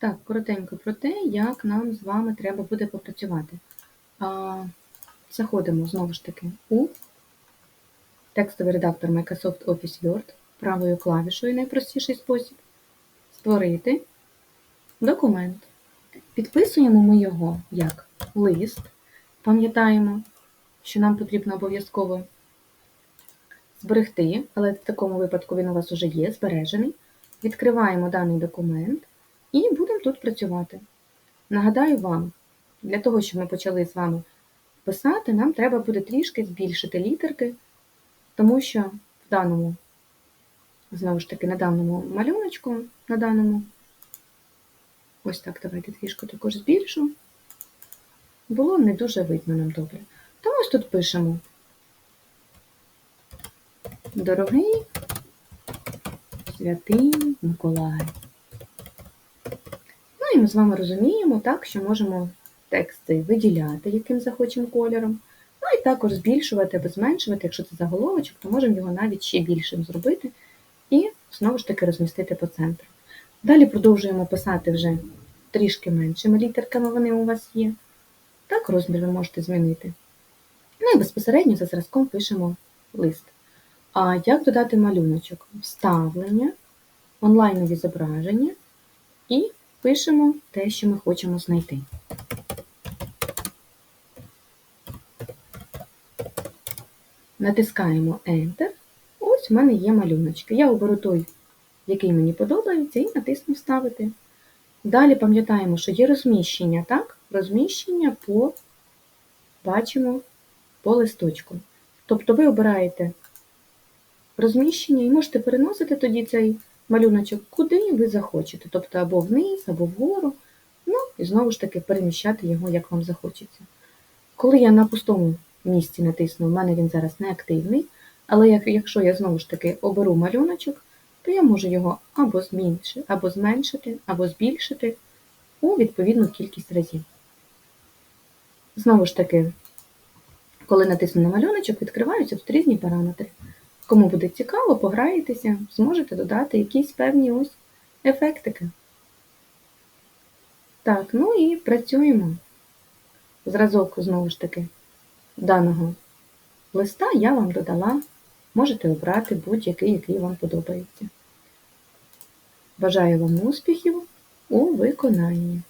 Так, коротенько про те, як нам з вами треба буде попрацювати. А, Заходимо знову ж таки у текстовий редактор Microsoft Office Word правою клавішою найпростіший спосіб. Створити документ. Підписуємо ми його як лист. Пам'ятаємо, що нам потрібно обов'язково зберегти, але в такому випадку він у вас вже є, збережений. Відкриваємо даний документ і будемо тут працювати. Нагадаю вам, для того, щоб ми почали з вами писати, нам треба буде трішки збільшити літерки, тому що в даному, знову ж таки, на даному малюночку, на даному, ось так, давайте трішки також збільшу, було не дуже видно нам добре. Тому ось тут пишемо Дорогий святий Миколай. Ми з вами розуміємо, так, що можемо текст цей виділяти, яким захочемо кольором. Ну і також збільшувати або зменшувати, якщо це заголовочок, то можемо його навіть ще більшим зробити і знову ж таки розмістити по центру. Далі продовжуємо писати вже трішки меншими літерками, вони у вас є. Так, розмір ви можете змінити. Ну і безпосередньо за зразком пишемо лист. А як додати малюночок? Вставлення, онлайнові зображення і пишемо те, що ми хочемо знайти. Натискаємо Enter. Ось в мене є малюночки. Я оберу той, який мені подобається, і натисну Вставити. Далі пам'ятаємо, що є розміщення, так? Розміщення по, бачимо, по листочку. Тобто ви обираєте розміщення і можете переносити тоді цей малюночок куди ви захочете. Тобто або вниз, або вгору. Ну, і знову ж таки переміщати його, як вам захочеться. Коли я на пустому місці натисну, в мене він зараз не активний, але якщо я знову ж таки оберу малюночок, то я можу його або зменшити, або зменшити, або збільшити у відповідну кількість разів. Знову ж таки, коли натисну на малюночок, відкриваються тут різні параметри. Кому буде цікаво, пограєтеся, зможете додати якісь певні ось ефектики. Так, ну і працюємо. Зразок, знову ж таки, даного листа я вам додала. Можете обрати будь-який, який вам подобається. Бажаю вам успіхів у виконанні!